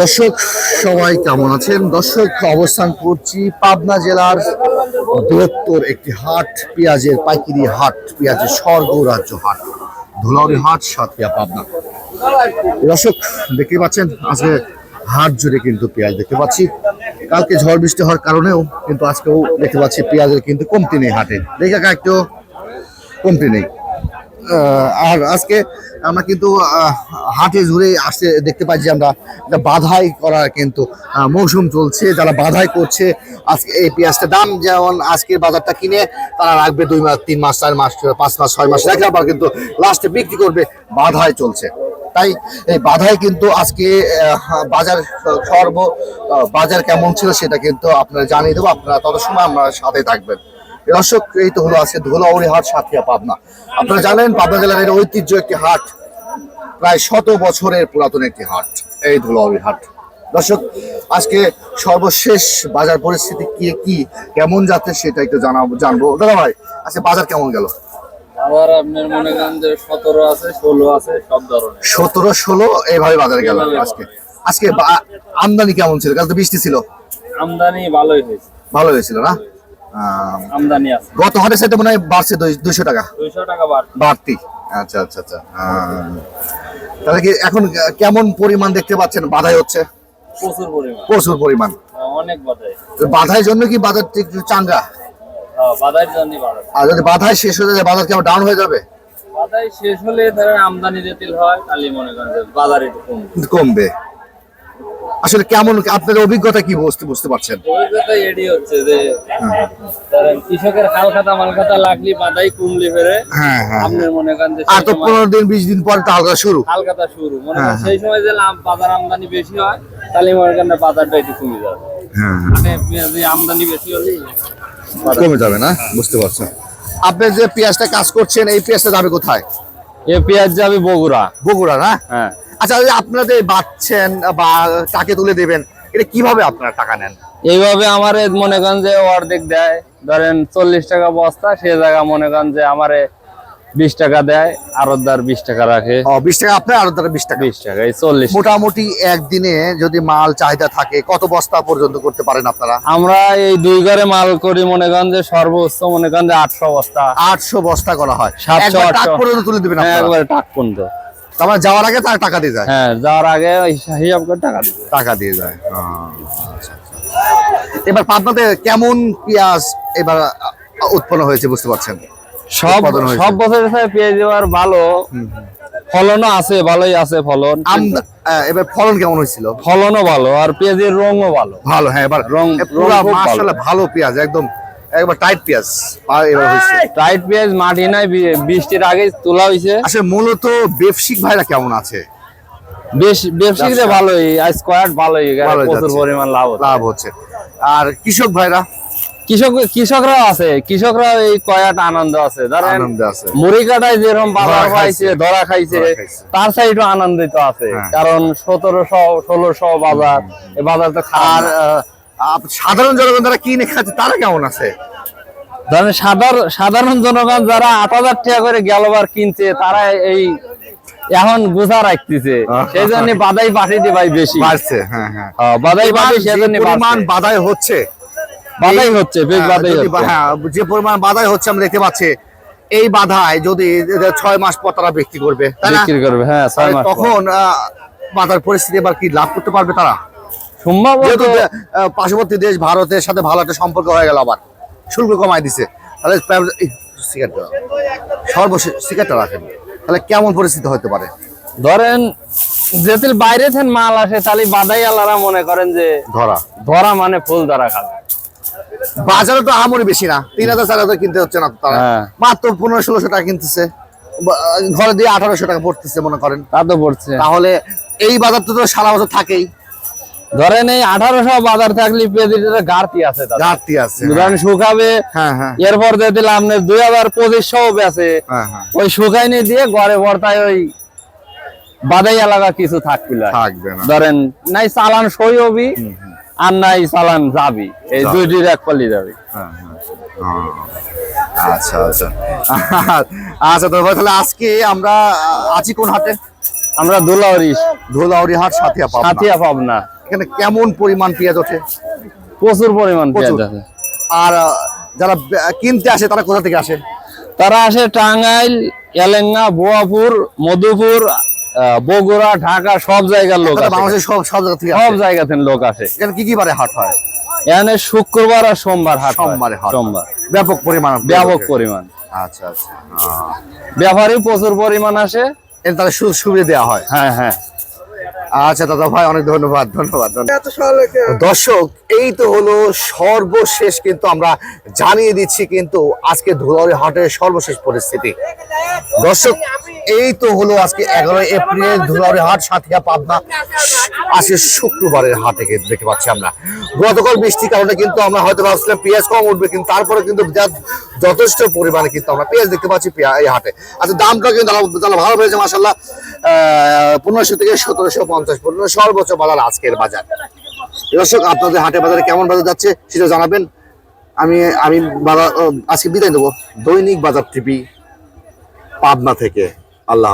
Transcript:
দর্শক, সবাই কেমন আছেন? দর্শক, অবস্থান করছি পাবনা জেলার বৃহত্তর একটি হাট, পেঁয়াজের পাইকারি হাট, পেঁয়াজের স্বর্গ রাজ্য হাট, ধুলাউড়ি হাট, সাতক্ষীরা, পাবনা। দর্শক দেখতে পাচ্ছেন, আজকে হাট জুড়ে কিন্তু পেঁয়াজ দেখতে পাচ্ছি। কালকে ঝড় বৃষ্টি হওয়ার কারণেও কিন্তু আজকেও দেখতে পাচ্ছি পেঁয়াজের কিন্তু কমতি নেই হাটে। দেখে একটু কমতি নেই। আর আজকে আমরা কিন্তু হাটে জুড়ে আসতে দেখতে পাচ্ছি আমরা বাধাই করার কিন্তু মৌসুম চলছে। যারা বাধাই করছে, আজকে এই পেঁয়াজটা দাম যেমন আজকের বাজারটা কিনে, তারা রাখবে দুই মাস, তিন মাস, চার মাস, পাঁচ মাস, ছয় মাস, রেখে আবার কিন্তু লাস্টে বিক্রি করবে। বাধাই চলছে। তাই এই বাধাই কিন্তু আজকে বাজার সর্ব বাজার কেমন ছিল সেটা কিন্তু আপনারা জানিয়ে দেবো। আপনারা তত সময় আমরা সাথে থাকবেন। দর্শক এই তো হলো আজকে ধুলাউড়ি হাট সাথিয়া পাবনা। আপনারা জানেন পাবনা জেলার এর ঐতিহ্য একটি হাট প্রায় শত বছরের পুরাতন একটি হাট এই ধুলাউড়ি হাট। দর্শক আজকে সর্বশেষ বাজার পরিস্থিতি কি কি কেমন যাচ্ছে সেটা একটু জানাব জানব। দাদা ভাই আজকে বাজার কেমন গেল? আবার আপনার মনে করেন যে সতেরো আছে ষোলো আছে সব ধরনের। সতেরো ষোলো এইভাবে বাজার গেল আজকে। আজকে আমদানি কেমন ছিল? কাল তো বৃষ্টি ছিল। আমদানি ভালোই হয়েছে। ভালো হয়েছিল না? আমদানি আছে। গত হাটের সাথে মনে হয় বাড়ছে দুইশো টাকা। দুইশো টাকা বাড়তি। আচ্ছা আচ্ছা আচ্ছা। তাহলে কি এখন কেমন পরিমাণ দেখতে পাচ্ছেন? বাধাই হচ্ছে? প্রচুর পরিমাণ। প্রচুর পরিমাণ। অনেক বাধাই। বাধাই জন্য কি বাজার একটু চাঙ্গা? বাধাই জন্য আর যদি বাধাই শেষ হয়ে যায় বাজার কি আবার ডাউন হয়ে যাবে? বাধাই শেষ হলে ধরেন আমদানি যেতিল হয় তাহলে মনে করেন যে বাজার একটু কম কমবে। আসলে কেমন আপনার অভিজ্ঞতা কি বুঝতে বুঝতে পারছেন? অভিজ্ঞতা এডি হচ্ছে যে কৃষকের হাল খাতা মাল খাতা লাগলি কমলি ফেরে হ্যাঁ হ্যাঁ। আপনার মনে করেন আর তো পনেরো দিন বিশ দিন পরে শুরু। হাল খাতা শুরু। মনে হ্যাঁ, করেন সেই সময় যে বাজার আমদানি বেশি হয় তাহলে মনে করেন বাজারটা একটু কমে যাবে। হ্যাঁ মানে আমদানি বেশি হলে কমে যাবে না? বুঝতে পারছেন। আপনি যে পেঁয়াজটা কাজ করছেন এই পেঁয়াজটা যাবে কোথায়? এ পেঁয়াজ যাবে বগুড়া। বগুড়া না? হ্যাঁ। আচ্ছা যে বাচ্ছেন বা টাকে তুলে দেবেন এটা কীভাবে আপনারা টাকা নেন? এইভাবে আমার মনে করেন যে অর্ধেক দেয়। ধরেন চল্লিশ টাকা বস্তা সে জায়গা মনে করেন যে আমারে বিশ টাকা দেয় আরদার বিশ টাকা রাখে। বিশ টাকা আপনার আর তারা বিশ টাকা। বিশ টাকা এই চল্লিশ মোটামুটি একদিনে যদি মাল চাহিদা থাকে কত বস্তা পর্যন্ত করতে পারেন আপনারা? আমরা এই দুই ঘরে মাল করি মনে করেন যে সর্বোচ্চ মনে করেন যে আটশো বস্তা। আটশো বস্তা করা হয়। সাতশো, টাক আটশো। পর্যন্ত তুলে দেবেন হ্যাঁ একবারে টাক পর্যন্ত। তারপর যাওয়ার আগে তার টাকা দিয়ে যায়? হ্যাঁ যাওয়ার আগে হিসাব করে টাকা দিবে টাকা দিয়ে যায়। আচ্ছা, আচ্ছা। এবার পাবনাতে কেমন পেঁয়াজ এবার উৎপন্ন হয়েছে বুঝতে পারছেন? সব সব বছরের সাথে পেঁয়াজ দেওয়ার ভালো। ফলনও আছে ভালোই আছে ফলন। এবার ফলন কেমন হয়েছিল? ফলনও ভালো আর পেঁয়াজের রঙও ভালো। ভালো হ্যাঁ এবার রং-। মাশাআল্লাহ ভালো পেঁয়াজ একদম একবার টাইট পেঁয়াজ এবার হয়েছে। টাইট পেঁয়াজ মাটি নাই বৃষ্টির আগে তোলা হয়েছে। আসলে মূলত ভাইরা কেমন আছে? বেশ ব্যবসায়ীরা ভালোই কয়েক ভালোই প্রচুর পরিমাণ লাভ লাভ হচ্ছে। আর কৃষক ভাইরা? কৃষক কৃষকরাও আছে কৃষকরা এই কয়াট আনন্দ আছে। ধরেন মুড়ি কাটায় যেরকম বাজার খাইছে। ধরা খাইছে। তার সাইডও আনন্দিত আছে হ্যাঁ। কারণ সতেরোশো ষোলোশো বাজার বাজার তো আপ- সাধারণ জনগণ যারা কিনে খাচ্ছে তারা কেমন আছে? সাধারণ সাধারণ জনগণ যারা আট হাজার টাকা করে গেলবার কিনছে তারা এই এখন গুছা রাখতেছে। সেই জন্য বাদাই পাঠিয়ে ভাই বেশি। বাড়ছে হ্যাঁ হ্যাঁ। বাদাই এবার পাঠি যে সেজন্য পরিমাণ বাধাই হচ্ছে বাদাই হচ্ছে বেশ হ্যাঁ, বাদাই হচ্ছে। হ্যাঁ, যে পরিমাণ বাধাই হচ্ছে আমরা দেখতে পাচ্ছি এই বাধায় যদি ছয় মাস পর তারা বিক্রি করবে বিক্রি করবে হ্যাঁ তখন বাজার পরিস্থিতি এবার কি লাভ করতে পারবে তারা? সম্ভবত পার্শ্ববর্তী দেশ ভারতের সাথে ভালো একটা সম্পর্ক হয়ে গেল আবার। শুল্ক কমায় দিছে। তাহলে প্রায়- এই, সিগারেটটা সর্বশেষ সিগারেটটা রাখেন। তাহলে কেমন পরিস্থিতি হতে পারে? ধরেন যেতিল বাইরে থেকে মাল আসে তাহলে বাদাই আলারা মনে করেন যে ধরা। ধরা মানে ফুল ধরা খাবে। বাজারে তো আমরি বেশি না। তিন হাজার চার হাজার কিনতে হচ্ছে না তারা। হ্যাঁ। মাত্র পনেরো ষোলোশো টাকা কিনতেছে। ঘরে দিয়ে আঠারোশো টাকা পড়তেছে মনে করেন। তা তো পড়ছে। তাহলে এই বাজার তো সারা বছর থাকেই। ধরেন এই আঠারোশো বাজার থাকলে পেঁয়াজিটা গাড়তি আছে ঘাটতি আছে ধরেন শুকাবে হ্যাঁ হ্যাঁ। এরপর দিয়ে দিলে আপনার দুই হাজার পঁচিশশো বেছে হ্যাঁ হ্যাঁ। ওই শুকাই নিয়ে দিয়ে ঘরে ভর্তায় ওই বাদাই এলাকা কিছু থাকবে থাকবে ধরেন নাই চালান সই হবি আর নাই চালান যাবি। এই। দুইটির এক পালি যাবে। হ্যাঁ, হ্যাঁ। আচ্ছা আচ্ছা। আচ্ছা তো তাহলে আজকে আমরা আছি কোন হাটে? আমরা দুলাউরি ধুলাউরি হাট সাথিয়া পাবনা। সাথিয়া পাবনা। এখানে কেমন পরিমাণ পেঁয়াজ ওঠে প্রচুর পরিমাণ পেঁয়াজ আছে। আর যারা কিনতে আসে তারা কোথা থেকে আসে? তারা আসে টাঙ্গাইল এলেঙ্গা বোয়াপুর মধুপুর বগুড়া ঢাকা সব জায়গার লোক আসে। সব সব জায়গা থেকে সব জায়গা থেকে লোক আসে। এখানে কি কি বারে হাট হয়? এখানে শুক্রবার আর সোমবার হাট। সোমবারে হাট। সোমবার। ব্যাপক পরিমাণ ব্যাপক পরিমাণ। আচ্ছা আচ্ছা আহ, ব্যাপারী প্রচুর পরিমাণ আসে। এর তাদের সুযোগ সুবিধা দেওয়া হয়। হ্যাঁ হ্যাঁ। আচ্ছা দাদা ভাই অনেক ধন্যবাদ ধন্যবাদ। দর্শক এই তো হলো সর্বশেষ কিন্তু আমরা জানিয়ে দিচ্ছি কিন্তু আজকে ধুলারি হাটের সর্বশেষ পরিস্থিতি দর্শক এই তো হলো আজকে এগারোই এপ্রিল ধুলারি হাট সাথিয়া পাবনা আজকে শুক্রবারের হাটে দেখতে পাচ্ছি আমরা। গতকাল বৃষ্টির কারণে কিন্তু আমরা হয়তো ভাবছিলাম পেঁয়াজ কম উঠবে, কিন্তু তারপরে কিন্তু যথেষ্ট পরিমাণে কিন্তু আমরা পেঁয়াজ দেখতে পাচ্ছি এই হাটে। আচ্ছা দামটা কিন্তু ভালো হয়েছে মাসাল্লাহ পনেরোশো থেকে সতেরোশো পঞ্চাশ পনেরো সর্বোচ্চ বাজার আজকের বাজার। দর্শক, আপনাদের হাটে বাজারে কেমন বাজার যাচ্ছে সেটা জানাবেন। আমি আমি বাজার আজকে বিদায় দেবো দৈনিক বাজার টিভি, পাবনা থেকে। আল্লাহ।